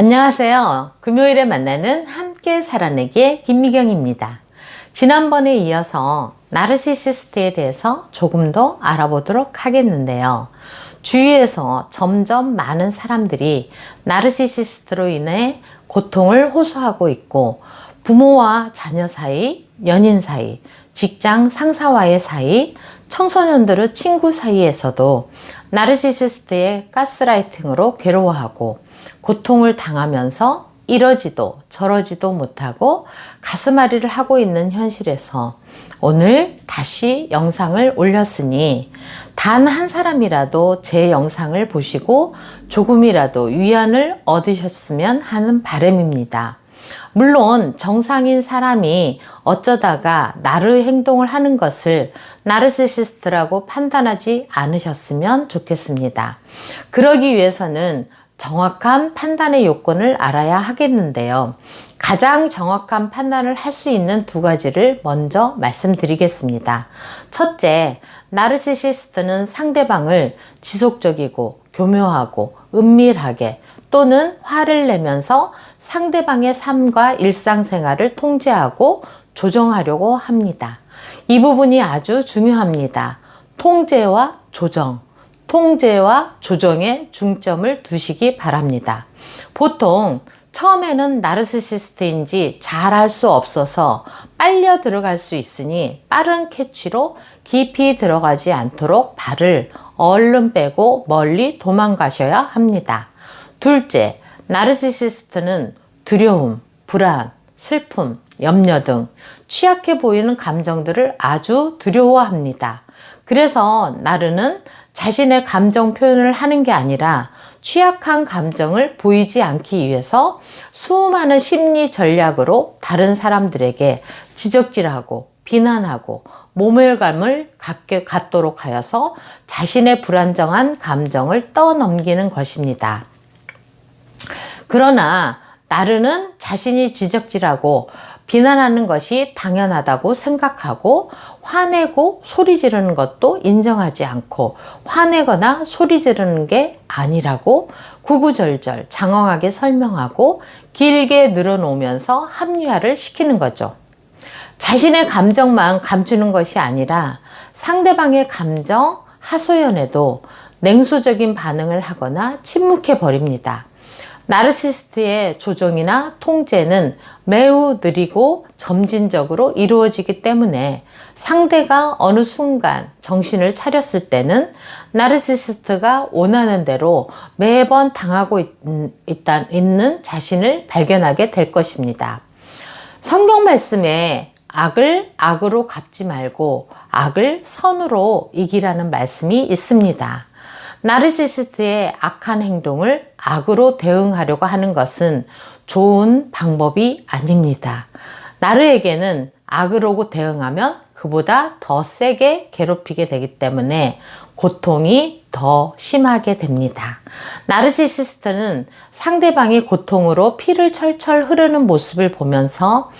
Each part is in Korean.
안녕하세요. 금요일에 만나는 함께 살아내기의 김미경입니다. 지난번에 이어서 나르시시스트에 대해서 조금 더 알아보도록 하겠는데요. 주위에서 점점 많은 사람들이 나르시시스트로 인해 고통을 호소하고 있고 부모와 자녀 사이, 연인 사이, 직장 상사와의 사이, 청소년들의 친구 사이에서도 나르시시스트의 가스라이팅으로 괴로워하고 고통을 당하면서 이러지도 저러지도 못하고 가슴앓이를 하고 있는 현실에서 오늘 다시 영상을 올렸으니 단 한 사람이라도 제 영상을 보시고 조금이라도 위안을 얻으셨으면 하는 바람입니다. 물론 정상인 사람이 어쩌다가 나르 행동을 하는 것을 나르시시스트라고 판단하지 않으셨으면 좋겠습니다. 그러기 위해서는 정확한 판단의 요건을 알아야 하겠는데요. 가장 정확한 판단을 할 수 있는 두 가지를 먼저 말씀드리겠습니다. 첫째, 나르시시스트는 상대방을 지속적이고 교묘하고 은밀하게 또는 화를 내면서 상대방의 삶과 일상생활을 통제하고 조정하려고 합니다. 이 부분이 아주 중요합니다. 통제와 조정. 통제와 조정에 중점을 두시기 바랍니다. 보통 처음에는 나르시시스트인지 잘 알 수 없어서 빨려 들어갈 수 있으니 빠른 캐치로 깊이 들어가지 않도록 발을 얼른 빼고 멀리 도망가셔야 합니다. 둘째, 나르시시스트는 두려움, 불안, 슬픔, 염려 등 취약해 보이는 감정들을 아주 두려워합니다. 그래서 나르는 자신의 감정 표현을 하는 게 아니라 취약한 감정을 보이지 않기 위해서 수많은 심리 전략으로 다른 사람들에게 지적질하고 비난하고 모멸감을 갖게 갖도록 하여서 자신의 불안정한 감정을 떠넘기는 것입니다. 그러나 나르는 자신이 지적질하고 비난하는 것이 당연하다고 생각하고 화내고 소리 지르는 것도 인정하지 않고 화내거나 소리 지르는 게 아니라고 구구절절 장황하게 설명하고 길게 늘어놓으면서 합리화를 시키는 거죠. 자신의 감정만 감추는 것이 아니라 상대방의 감정 하소연에도 냉소적인 반응을 하거나 침묵해 버립니다. 나르시스트의 조정이나 통제는 매우 느리고 점진적으로 이루어지기 때문에 상대가 어느 순간 정신을 차렸을 때는 나르시스트가 원하는 대로 매번 당하고 있, 있다, 있는 자신을 발견하게 될 것입니다. 성경 말씀에 악을 악으로 갚지 말고 악을 선으로 이기라는 말씀이 있습니다. 나르시시스트의 악한 행동을 악으로 대응하려고 하는 것은 좋은 방법이 아닙니다. 나르에게는 악으로 대응하면 그보다 더 세게 괴롭히게 되기 때문에 고통이 더 심하게 됩니다. 나르시시스트는 상대방이 고통으로 피를 철철 흐르는 모습을 보면서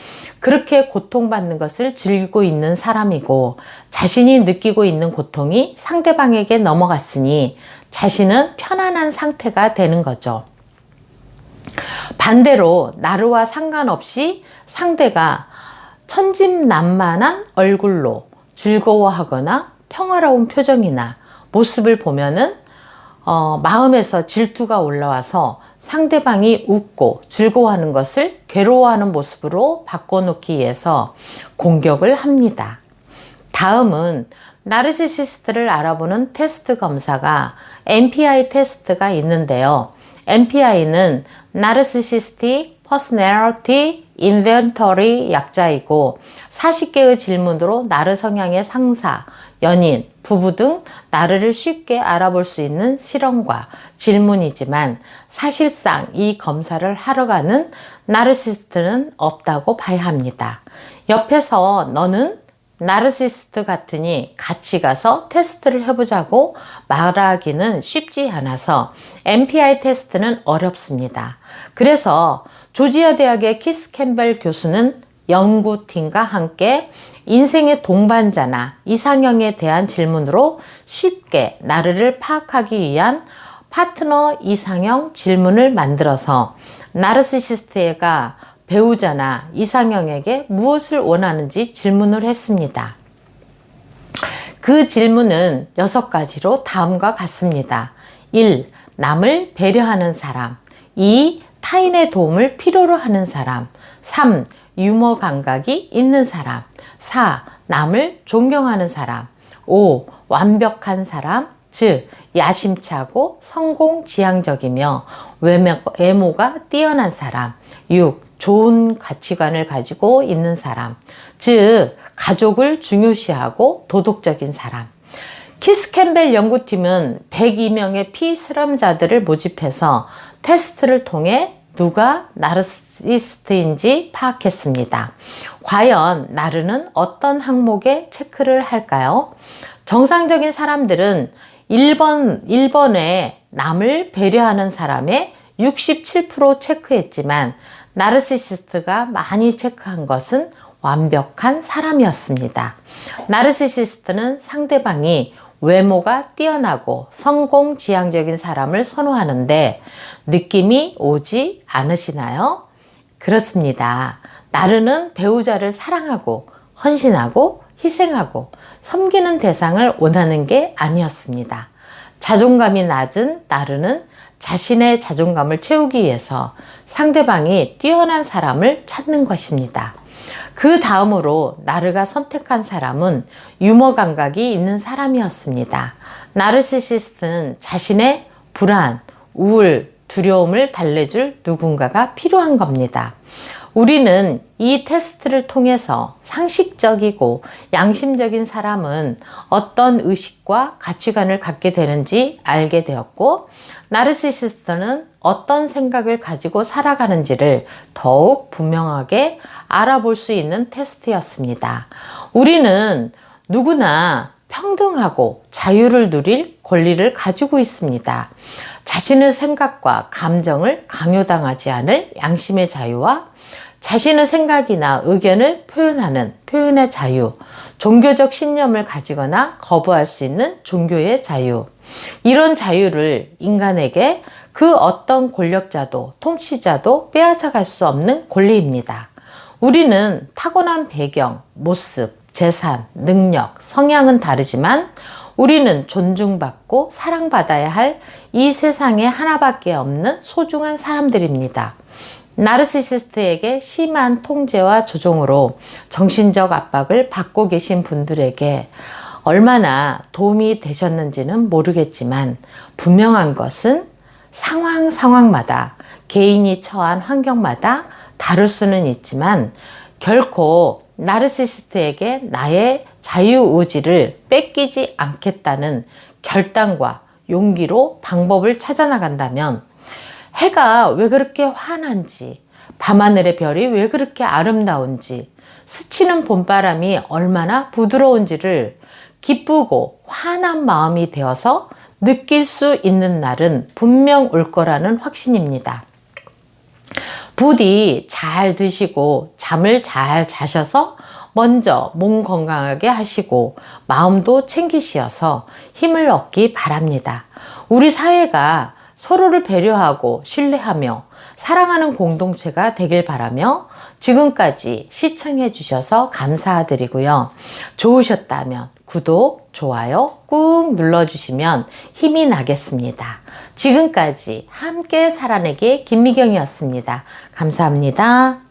그렇게 고통받는 것을 즐기고 있는 사람이고 자신이 느끼고 있는 고통이 상대방에게 넘어갔으니 자신은 편안한 상태가 되는 거죠. 반대로 나르와 상관없이 상대가 천진난만한 얼굴로 즐거워하거나 평화로운 표정이나 모습을 보면은 어, 마음에서 질투가 올라와서 상대방이 웃고 즐거워하는 것을 괴로워하는 모습으로 바꿔놓기 위해서 공격을 합니다. 다음은 나르시시스트를 알아보는 테스트 검사가 MPI 테스트가 있는데요. MPI는 Narcissistic Personality Inventory 약자이고 40개의 질문으로 나르 성향의 상사, 연인, 부부 등 나르를 쉽게 알아볼 수 있는 실험과 질문이지만 사실상 이 검사를 하러 가는 나르시스트는 없다고 봐야 합니다. 옆에서 너는 나르시스트 같으니 같이 가서 테스트를 해보자고 말하기는 쉽지 않아서 MPI 테스트는 어렵습니다. 그래서 조지아 대학의 키스 캠벨 교수는 연구팀과 함께 인생의 동반자나 이상형에 대한 질문으로 쉽게 나르를 파악하기 위한 파트너 이상형 질문을 만들어서 나르시시스트가 배우자나 이상형에게 무엇을 원하는지 질문을 했습니다. 그 질문은 여섯 가지로 다음과 같습니다. 1. 남을 배려하는 사람. 2. 타인의 도움을 필요로 하는 사람. 3. 유머 감각이 있는 사람. 4. 남을 존경하는 사람. 5. 완벽한 사람. 즉, 야심차고 성공 지향적이며 외모, 외모가 뛰어난 사람. 6. 좋은 가치관을 가지고 있는 사람. 즉, 가족을 중요시하고 도덕적인 사람. 키스 캠벨 연구팀은 102명의 피실험자들을 모집해서 테스트를 통해 누가 나르시스트인지 파악했습니다. 과연 나르는 어떤 항목에 체크를 할까요? 정상적인 사람들은 1번, 1번에 남을 배려하는 사람의 67% 체크했지만 나르시시스트가 많이 체크한 것은 완벽한 사람이었습니다. 나르시시스트는 상대방이 외모가 뛰어나고 성공 지향적인 사람을 선호하는데 느낌이 오지 않으시나요? 그렇습니다. 나르는 배우자를 사랑하고 헌신하고 희생하고 섬기는 대상을 원하는 게 아니었습니다. 자존감이 낮은 나르는 자신의 자존감을 채우기 위해서 상대방이 뛰어난 사람을 찾는 것입니다. 그 다음으로 나르가 선택한 사람은 유머 감각이 있는 사람이었습니다. 나르시시스트는 자신의 불안, 우울, 두려움을 달래줄 누군가가 필요한 겁니다. 우리는 이 테스트를 통해서 상식적이고 양심적인 사람은 어떤 의식과 가치관을 갖게 되는지 알게 되었고, 나르시시스트는 어떤 생각을 가지고 살아가는지를 더욱 분명하게 알아볼 수 있는 테스트였습니다. 우리는 누구나 평등하고 자유를 누릴 권리를 가지고 있습니다. 자신의 생각과 감정을 강요당하지 않을 양심의 자유와 자신의 생각이나 의견을 표현하는 표현의 자유, 종교적 신념을 가지거나 거부할 수 있는 종교의 자유. 이런 자유를 인간에게 그 어떤 권력자도 통치자도 빼앗아갈 수 없는 권리입니다. 우리는 타고난 배경, 모습, 재산, 능력, 성향은 다르지만 우리는 존중받고 사랑받아야 할 이 세상에 하나밖에 없는 소중한 사람들입니다. 나르시시스트에게 심한 통제와 조종으로 정신적 압박을 받고 계신 분들에게 얼마나 도움이 되셨는지는 모르겠지만 분명한 것은 상황 상황마다 개인이 처한 환경마다 다를 수는 있지만 결코 나르시시스트에게 나의 자유의지를 뺏기지 않겠다는 결단과 용기로 방법을 찾아나간다면 해가 왜 그렇게 환한지, 밤하늘의 별이 왜 그렇게 아름다운지, 스치는 봄바람이 얼마나 부드러운지를 기쁘고 환한 마음이 되어서 느낄 수 있는 날은 분명 올 거라는 확신입니다. 부디 잘 드시고 잠을 잘 자셔서 먼저 몸 건강하게 하시고 마음도 챙기시어서 힘을 얻기 바랍니다. 우리 사회가 서로를 배려하고 신뢰하며 사랑하는 공동체가 되길 바라며 지금까지 시청해 주셔서 감사드리고요. 좋으셨다면 구독, 좋아요 꾹 눌러주시면 힘이 나겠습니다. 지금까지 함께 살아내기 김미경이었습니다. 감사합니다.